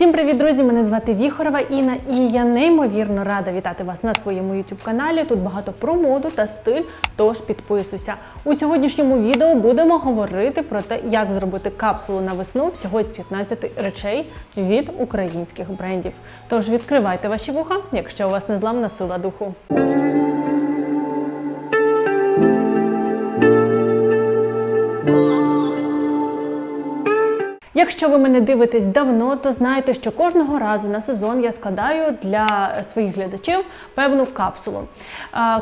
Всім привіт, друзі! Мене звати Віхорова Інна, і я неймовірно рада вітати вас на своєму youtube каналі. Тут багато про моду та стиль. Тож підписуйся. У сьогоднішньому відео будемо говорити про те, як зробити капсулу на весну всього з 15 речей від українських брендів. Тож відкривайте ваші вуха, якщо у вас незламна сила духу. Якщо ви мене дивитесь давно, то знаєте, що кожного разу на сезон я складаю для своїх глядачів певну капсулу.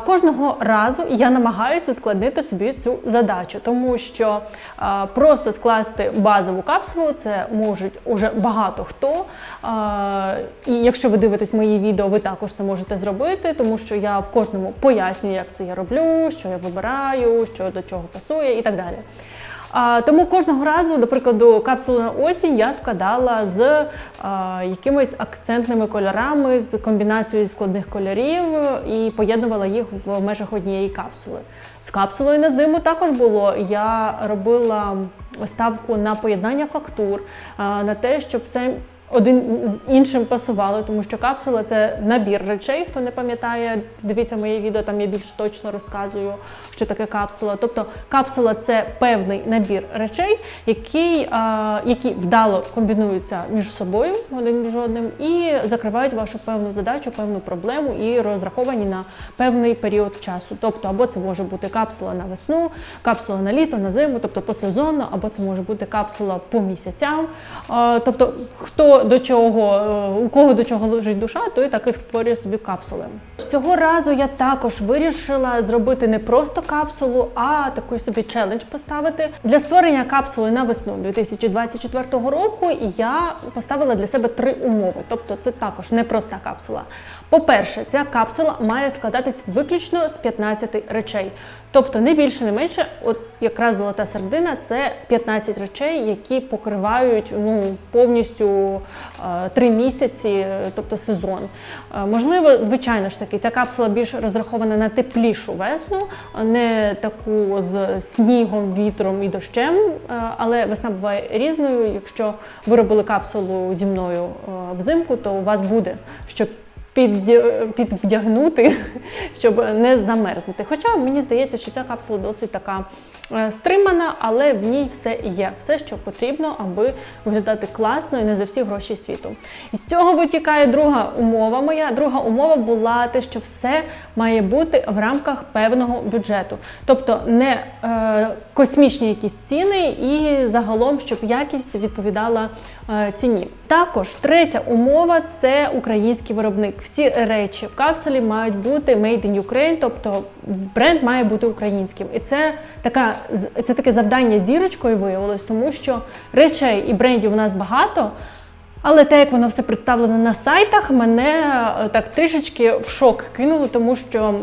Кожного разу я намагаюся ускладнити собі цю задачу, тому що просто скласти базову капсулу це можуть уже багато хто. І якщо ви дивитесь мої відео, ви також це можете зробити, тому що я в кожному пояснюю, як це я роблю, що я вибираю, що до чого пасує і так далі. Тому кожного разу, до прикладу, капсулу на осінь я складала з якимись акцентними кольорами, з комбінацією складних кольорів і поєднувала їх в межах однієї капсули. З капсулою на зиму також було. Я робила ставку на поєднання фактур, на те, щоб все один з іншим пасували, тому що капсула це набір речей. Хто не пам'ятає, дивіться моє відео, там я більш точно розказую, що таке капсула. Тобто капсула це певний набір речей, які, а, які вдало комбінуються між собою один між одним і закривають вашу певну задачу, певну проблему і розраховані на певний період часу. Тобто, або це може бути капсула на весну, капсула на літо, на зиму, тобто посезонно, або це може бути капсула по місяцям. А, тобто, хто до чого, е, у кого до чого лежить душа, той так і створює собі капсули. Цього разу я також вирішила зробити не просто капсулу, а такий собі челендж поставити. Для створення капсули на весну 2024 року я поставила для себе три умови. Тобто, це також не проста капсула. По-перше, ця капсула має складатись виключно з 15 речей. Тобто не більше, не менше, от якраз золота середина це 15 речей, які покривають ну повністю е, три місяці, тобто сезон. Е, можливо, звичайно ж таки, ця капсула більш розрахована на теплішу весну, не таку з снігом, вітром і дощем. Е, але весна буває різною. Якщо ви робили капсулу зі мною е, взимку, то у вас буде що підвдягнути, щоб не замерзнути. Хоча мені здається, що ця капсула досить така е, стримана, але в ній все є, все, що потрібно, аби виглядати класно і не за всі гроші світу. І з цього витікає друга умова моя. Друга умова була те, що все має бути в рамках певного бюджету, тобто не е, космічні якісь ціни, і загалом, щоб якість відповідала е, ціні. Також третя умова це український виробник. Всі речі в капсулі мають бути made in Ukraine, тобто бренд має бути українським. І це така це таке завдання зірочкою виявилось, тому що речей і брендів у нас багато. Але те, як воно все представлено на сайтах, мене е, так трішечки в шок кинуло, тому що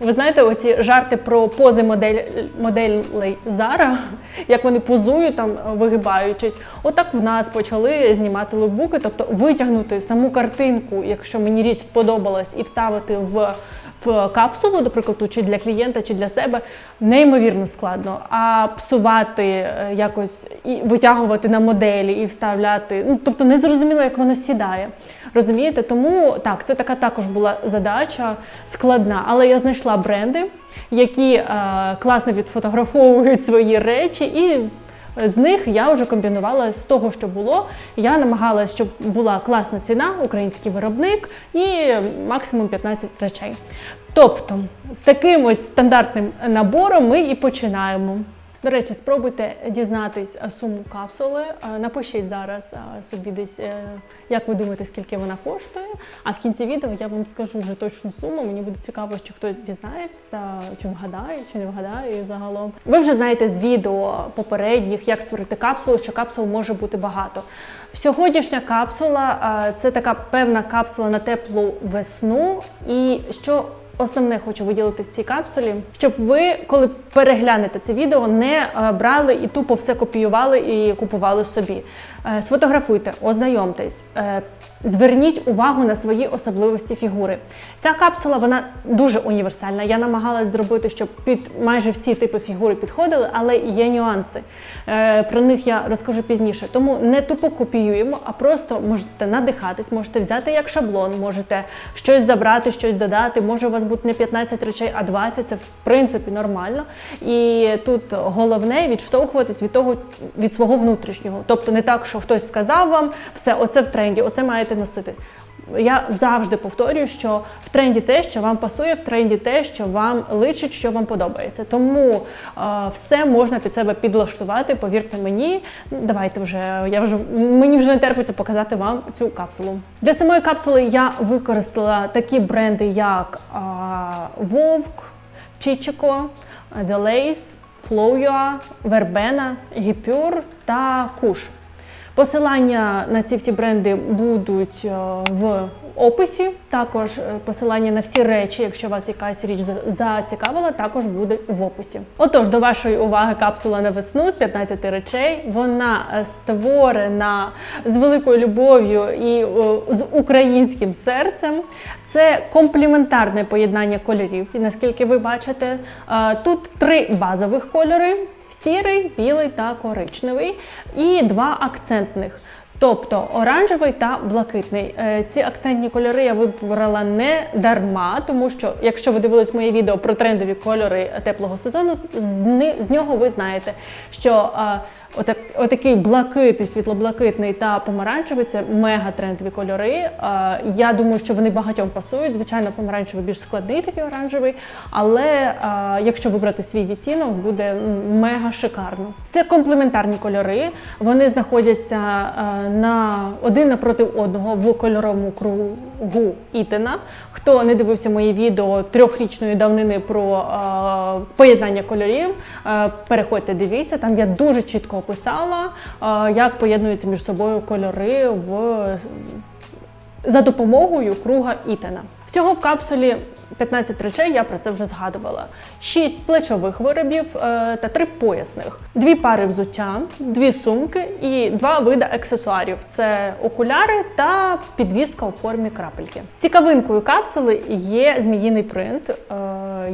ви знаєте, оці жарти про пози модель, моделей Zara, як вони позують там, вигибаючись. Отак в нас почали знімати лукбуки, тобто витягнути саму картинку, якщо мені річ сподобалась, і вставити в. В капсулу, до прикладу, чи для клієнта, чи для себе неймовірно складно. А псувати е, якось і витягувати на моделі і вставляти. Ну тобто не зрозуміло, як воно сідає. Розумієте? Тому так, це така також була задача складна. Але я знайшла бренди, які е, класно відфотографовують свої речі і. З них я вже комбінувала з того, що було. Я намагалася, щоб була класна ціна, український виробник і максимум 15 речей. Тобто, з таким ось стандартним набором ми і починаємо. До речі, спробуйте дізнатись суму капсули. Е, Напишіть зараз е, собі десь, е, як ви думаєте, скільки вона коштує. А в кінці відео я вам скажу вже точну суму. Мені буде цікаво, чи хтось дізнається, чи вгадає, чи не вгадає загалом. Ви вже знаєте з відео попередніх, як створити капсулу, що капсул може бути багато. Сьогоднішня капсула це така певна капсула на теплу весну. І що основне хочу виділити в цій капсулі, щоб ви, коли переглянете це відео, не е, брали і тупо все копіювали і купували собі. Е, Сфотографуйте, ознайомтесь, е, зверніть увагу на свої особливості фігури. Ця капсула вона дуже універсальна. Я намагалась зробити, щоб під майже всі типи фігури підходили, але є нюанси. Е, Про них я розкажу пізніше. Тому не тупо копіюємо, а просто можете надихатись, можете взяти як шаблон, можете щось забрати, щось додати. Може у вас бути не 15 речей, а 20. Це в принципі нормально. І тут головне відштовхуватись від того від свого внутрішнього. Тобто не так, що хтось сказав вам, все, оце в тренді, оце маєте носити. Я завжди повторюю, що в тренді те, що вам пасує, в тренді те, що вам личить, що вам подобається. Тому е, все можна під себе підлаштувати. Повірте мені, Ну, давайте вже я вже мені вже не терпиться показати вам цю капсулу. Для самої капсули я використала такі бренди, як е, Вовк, Чичико, Delays, Flowua, Verbena, Гіпюр та Куш. Посилання на ці всі бренди будуть е, в описі. Також е, посилання на всі речі, якщо вас якась річ зацікавила, також буде в описі. Отож, до вашої уваги капсула на весну з 15 речей. Вона е, створена з великою любов'ю і з українським серцем. Це комплементарне поєднання кольорів. І наскільки ви бачите, тут три базових кольори: сірий, білий та коричневий, і два акцентних. Тобто оранжевий та блакитний. Е, Ці акцентні кольори я вибрала не дарма, тому що якщо ви дивились моє відео про трендові кольори теплого сезону, з, нього ви знаєте, що отак, отакий блакитний, світлоблакитний та помаранчевий це мега трендові кольори. Я думаю, що вони багатьом пасують. Звичайно, помаранчевий більш складний, такий оранжевий, але якщо вибрати свій відтінок, буде мега шикарно. Це комплементарні кольори. Вони знаходяться на один напроти одного в кольоровому кругу Ітена. Хто не дивився моє відео трьохрічної давнини про е, поєднання кольорів, е, переходьте, дивіться. Там я дуже чітко описала, е, як поєднуються між собою кольори в за допомогою круга Ітена. Всього в капсулі 15 речей, я про це вже згадувала. 6 плечових виробів е, та 3 поясних, дві пари взуття, дві сумки і два види аксесуарів: це окуляри та підвіска у формі крапельки. Цікавинкою капсули є зміїний принт. Е,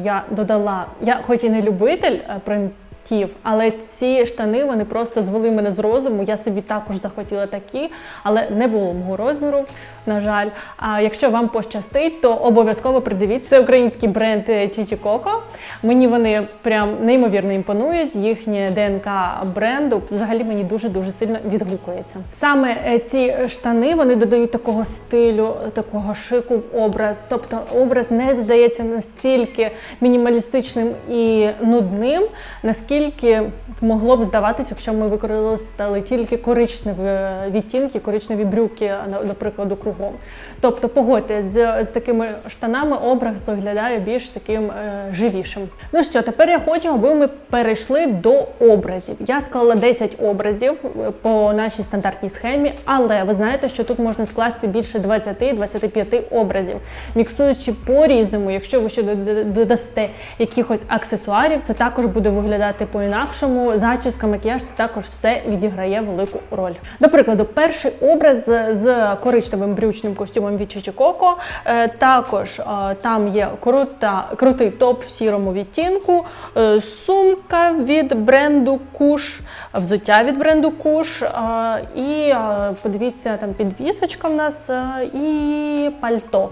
я додала, я хоч і не любитель е, принт. Тів, але ці штани вони просто звели мене з розуму. Я собі також захотіла такі, але не було мого розміру, на жаль. А якщо вам пощастить, то обов'язково придивіться. Український бренд Чічі Коко. Мені вони прям неймовірно імпонують. Їхнє ДНК бренду взагалі мені дуже дуже сильно відгукується. Саме е, ці штани вони додають такого стилю, такого шику в образ. Тобто образ не здається настільки мінімалістичним і нудним, наскільки могло б здаватися, якщо ми використали тільки коричневі відтінки, коричневі брюки, наприклад, кругом. Тобто, погодьте, з, з такими штанами образ виглядає більш таким е, живішим. Ну що, тепер я хочу, аби ми перейшли до образів. Я склала 10 образів е, по нашій стандартній схемі, але ви знаєте, що тут можна скласти більше 20-25 образів, міксуючи по-різному. Якщо ви ще додасте якихось аксесуарів, це також буде виглядати по-інакшому. Зачіска, макіяж це також все відіграє велику роль. До прикладу, перший образ з- коричневим брючним костюмом від Чичі Коко. Е, Також е, там є крута, крутий топ в сірому відтінку, е, сумка від бренду Куш, взуття від бренду Куш. І подивіться, там підвісочка в нас і пальто.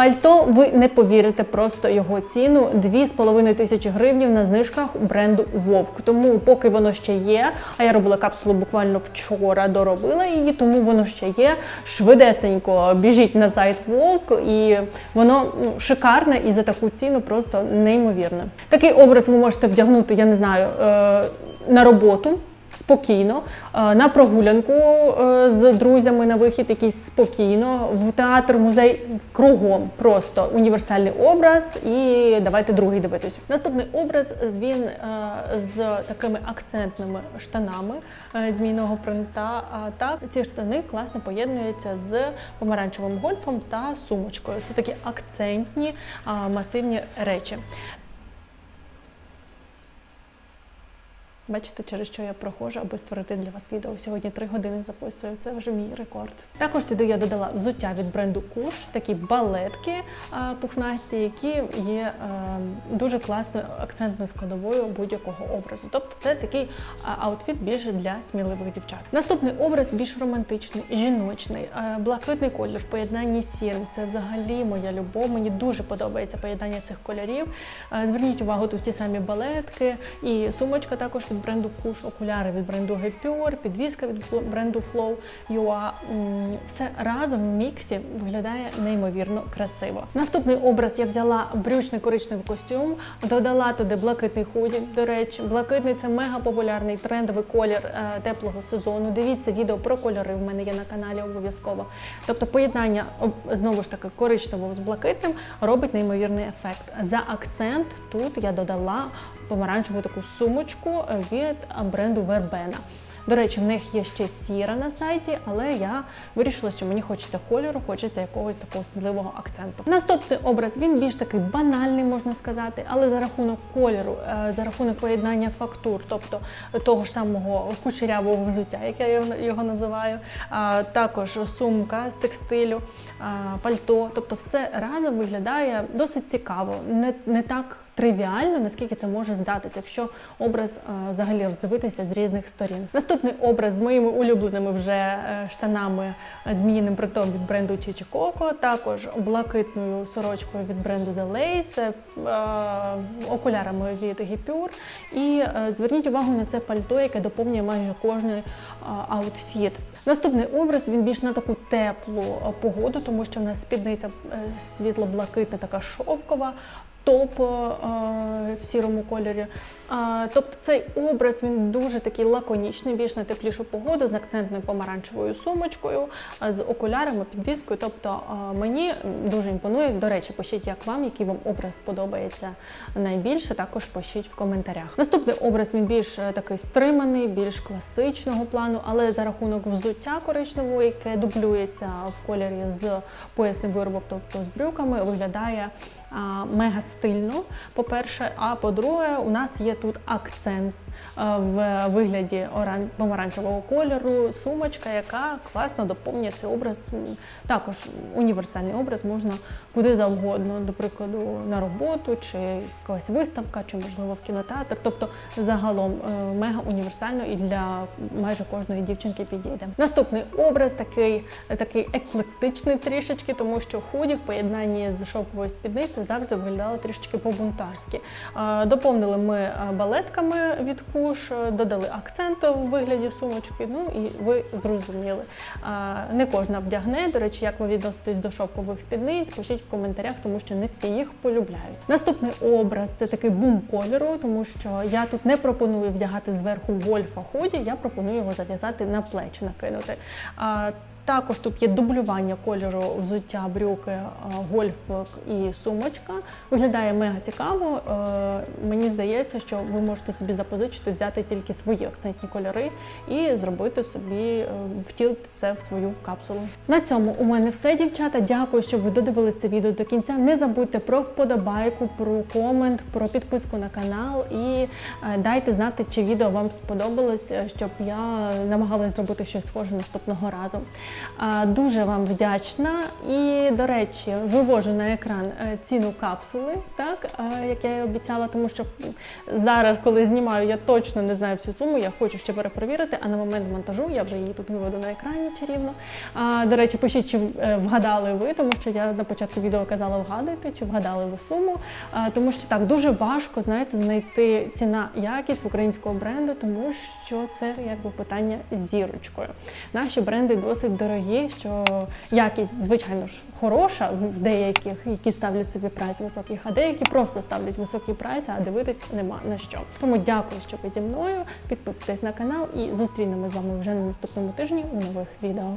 Пальто, ви не повірите просто його ціну 2,5 тисячі гривнів на знижках бренду Вовк. Тому поки воно ще є, а я робила капсулу буквально вчора, доробила її, тому воно ще є. Швидесенько біжіть на сайт Вовк, і воно ну, шикарне і за таку ціну просто неймовірне. Такий образ ви можете вдягнути, я не знаю, е, на роботу. Спокійно, е, на прогулянку е, з друзями на вихід, якийсь спокійно, в театр, музей кругом просто універсальний образ. І давайте другий дивитись. Наступний образ він е, з такими акцентними штанами змійного принта. А так ці штани класно поєднуються з помаранчевим гольфом та сумочкою. Це такі акцентні масивні речі. Бачите, через що я проходжу, аби створити для вас відео. Сьогодні три години записую. Це вже мій рекорд. Також туди я додала взуття від бренду Куш, такі балетки пухнасті, які є а, дуже класною акцентною складовою будь-якого образу. Тобто це такий аутфіт більше для сміливих дівчат. Наступний образ більш романтичний, жіночний, а, блакитний колір в поєднанні з сірим. Це взагалі моя любов. Мені дуже подобається поєднання цих кольорів. А, Зверніть увагу, тут ті самі балетки і сумочка також від бренду Kush, окуляри від бренду Gepure, підвіска від бренду Flow UA. Все разом в міксі виглядає неймовірно красиво. Наступний образ я взяла брючний коричневий костюм, додала туди блакитний худі. До речі, блакитний це мега популярний трендовий колір е, теплого сезону. Дивіться відео про кольори. В мене є на каналі обов'язково. Тобто поєднання знову ж таки коричневого з блакитним робить неймовірний ефект. За акцент тут я додала помаранчеву таку сумочку від бренду Verbena. До речі, в них є ще сіра на сайті, але я вирішила, що мені хочеться кольору, хочеться якогось такого сміливого акценту. Наступний образ він більш такий банальний, можна сказати, але за рахунок кольору, е, за рахунок поєднання фактур, тобто того ж самого кучерявого взуття, як я його, називаю, також сумка з текстилю, пальто, тобто все разом виглядає досить цікаво, не, не так тривіально, наскільки це може здатися, якщо образ е, взагалі роздивитися з різних сторін. Наступний образ з моїми улюбленими вже е, штанами е, зміїним принтом від бренду Chichi Coco, також блакитною сорочкою від бренду The Lace, окулярами від Gipure. І зверніть увагу на це пальто, яке доповнює майже кожний аутфіт. Наступний образ він більш на таку теплу погоду, тому що в нас спідниця світло-блакитна, така шовкова, топ е, в сірому кольорі. Тобто цей образ він дуже такий лаконічний, більш на теплішу погоду з акцентною помаранчевою сумочкою, з окулярами, підвіскою. Тобто а, мені дуже імпонує. До речі, пишіть, як вам, який вам образ подобається найбільше. Також пишіть в коментарях. Наступний образ він більш е, такий стриманий, більш класичного плану, але за рахунок взуття коричневого, яке дублюється в кольорі з поясним виробом, тобто з брюками, виглядає мега стильно. По-перше, а по-друге, у нас є тут акцент в вигляді помаранчевого кольору, сумочка, яка класно доповнює цей образ. Також універсальний образ можна куди завгодно, до прикладу, на роботу, чи якась виставка, чи можливо в кінотеатр. Тобто, загалом е, мега універсально і для майже кожної дівчинки підійде. Наступний образ такий, такий еклектичний трішечки, тому що худі в поєднанні з шовковою спідницею завжди виглядало трішечки по-бунтарськи. Е, Доповнили ми е, балетками від куш, е, додали акцент у вигляді сумочки. Ну і ви зрозуміли. Не кожна вдягне. До речі, як ви відноситесь до шовкових спідниць, пишіть в коментарях, тому що не всі їх полюбляють. Наступний образ це такий бум кольору, тому що я тут не пропоную вдягати зверху гольфа худі, я пропоную його зав'язати на плечі, накинути. Також тут є дублювання кольору взуття, брюки, а, гольф і сумочка. Виглядає мега цікаво. Е, Мені здається, що ви можете собі запозичити, взяти тільки свої акцентні кольори і зробити собі, е, втілити це в свою капсулу. На цьому у мене все, дівчата. Дякую, що ви додивились це відео до кінця. Не забудьте про вподобайку, про комент, про підписку на канал і е, дайте знати, чи відео вам сподобалось, е, щоб я намагалась зробити щось схоже наступного разу. Дуже вам вдячна. І, до речі, вивожу на екран е, ціну капсули, так е, як я і обіцяла, тому що зараз, коли знімаю, я точно не знаю всю суму. Я хочу ще перепровірити, а на момент монтажу я вже її тут виведу на екрані чарівно. До речі, пишіть, чи е, вгадали ви, тому що я на початку відео казала вгадуйте, чи вгадали ви суму. Тому що так дуже важко знаєте, знайти ціна якість українського бренду, тому що це якби питання з зірочкою. Наші бренди досить дорогі, що якість, звичайно ж, хороша в деяких, які ставлять собі прайс високих, а деякі просто ставлять високі прайси, а дивитись нема на що. Тому дякую, що ви зі мною. Підписуйтесь на канал і зустрінемось з вами вже на наступному тижні у нових відео.